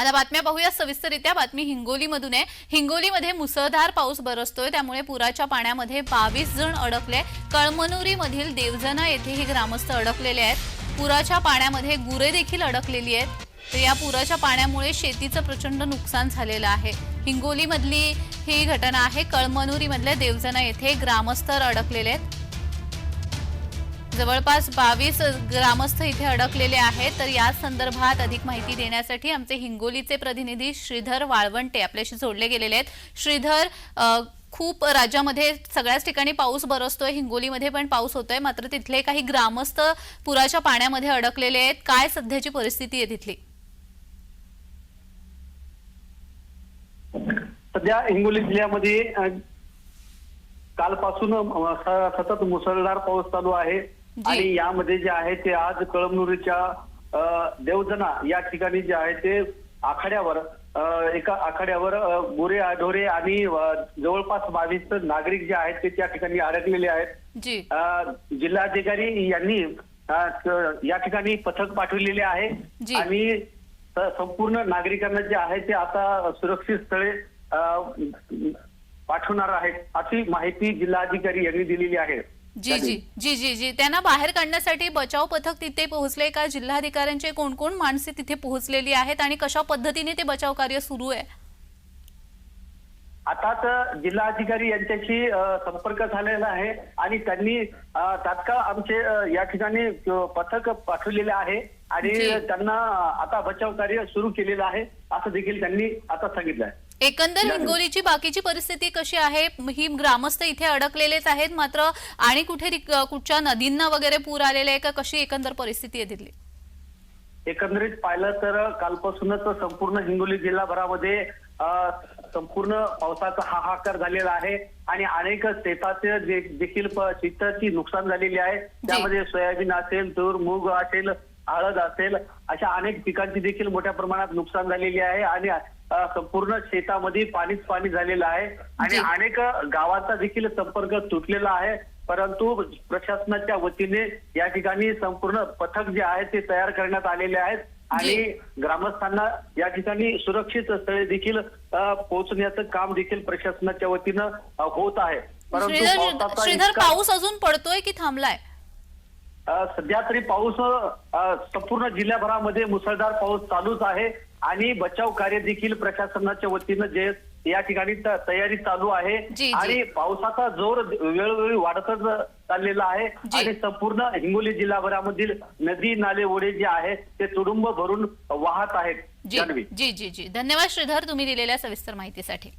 आता बातम्या पाहूया. सविस्तरित्या बातमी हिंगोलीमधून आहे. हिंगोलीमध्ये मुसळधार पाऊस बरसतोय. त्यामुळे पुराच्या पाण्यामध्ये बावीस जण अडकले. कळमनुरीमधील देवजना येथेही ग्रामस्थ अडकलेले आहेत. पुराच्या पाण्यामध्ये गुरे देखील अडकलेली आहेत. तर या पुराच्या पाण्यामुळे शेतीचं प्रचंड नुकसान झालेलं आहे. हिंगोलीमधली ही घटना आहे. कळमनुरीमधल्या देवजना येथे ग्रामस्थ अडकलेले आहेत. जवळपास बावीस ग्रामस्थ इथे अडकलेले आहेत. तर या संदर्भात अधिक माहिती देण्यासाठी आमचे हिंगोलीचे प्रतिनिधी श्रीधर वाळवंटे आपल्याशी जोडले गेलेले आहेत. श्रीधर खूप राज्यामध्ये सगळ्याच ठिकाणी पाऊस बरसतोय हिंगोलीमध्ये पण पाऊस होतोय. मात्र तिथले काही ग्रामस्थ पुराच्या पाण्यामध्ये अडकलेले आहेत. काय सध्याची परिस्थिती आहे तिथली? सध्या हिंगोली जिल्ह्यामध्ये कालपासून सतत मुसळधार पाऊस चालू आहे. आणि यामध्ये जे आहे ते आज कळमनुरीच्या देवजना या ठिकाणी जे आहे ते आखाड्यावर एका आखाड्यावर गुरे आढोरे आणि जवळपास बावीस नागरिक जे आहेत ते त्या ठिकाणी अडकलेले आहेत. जिल्हाधिकारी यांनी या ठिकाणी पथक पाठवलेले आहे. आणि संपूर्ण नागरिकांना जे आहे ते आता सुरक्षित स्थळे पाठवणार आहेत अशी माहिती जिल्हाधिकारी यांनी दिलेली आहे. जी जी जी जी जी. त्यांना बाहेर काढण्यासाठी बचाव पथक तिथे पोहोचले. का जिल्हाधिकाऱ्यांचे कोण कोण माणसे तिथे पोहोचलेली आहेत आणि कशा पद्धतीने ते बचाव कार्य सुरू आहे? आताच जिल्हाधिकारी यांच्याशी संपर्क झालेला आहे आणि त्यांनी तात्काळ आमचे या ठिकाणी पथक पाठवलेले आहे आणि. त्यांना आता बचाव कार्य सुरू केलेलं आहे. असं देखील त्यांनी आता सांगितलं आहे. एकंदर. हिंगोलीची बाकीची परिस्थिती कशी आहे? ही ग्रामस्थ इथे अडकलेलेच आहेत मात्र आणि कुठे कुठच्या नदींना वगैरे पूर आलेले आहे का? कशी एकंदर परिस्थिती आहे तिथली? एकंदरीत पाहिलं तर कालपासूनच संपूर्ण हिंगोली जिल्हाभरामध्ये संपूर्ण पावसाचा हाहाकार झालेला आहे आणि अनेक शेताचे देखील शेताची नुकसान झालेली आहे. त्यामध्ये सोयाबीन असेल तूर मूग असेल हळद असेल अशा अनेक पिकांची देखील मोठ्या प्रमाणात नुकसान झालेली आहे आणि संपूर्ण शेतामध्ये पाणीच पाणी झालेलं आहे. आणि. अनेक गावांचा देखील संपर्क तुटलेला आहे. परंतु प्रशासनाच्या वतीने या ठिकाणी संपूर्ण पथक जे आहे ते तयार करण्यात आलेले आहेत. आणि ग्रामस्थांना या ठिकाणी सुरक्षित स्थळे देखील पोहोचण्याचं काम देखील प्रशासनाच्या वतीनं होत आहे. पावसाचा श्रीधर पाऊस अजून पडतोय की थांबलाय? सध्या तरी पाऊस संपूर्ण जिल्ह्याभरामध्ये मुसळधार पाऊस चालूच आहे आणि बचाव कार्य देखील प्रशासनाच्या वतीनं जे या ठिकाणी तयारी चालू आहे. आणि पावसाचा जोर वेळोवेळी वाढतच चाललेला आहे. आणि संपूर्ण हिंगोली जिल्हाभरामधील नदी नाले ओढे जे आहेत ते तुडुंब भरून वाहत आहेत जी. जी जी जी धन्यवाद श्रीधर तुम्ही दिलेल्या सविस्तर माहितीसाठी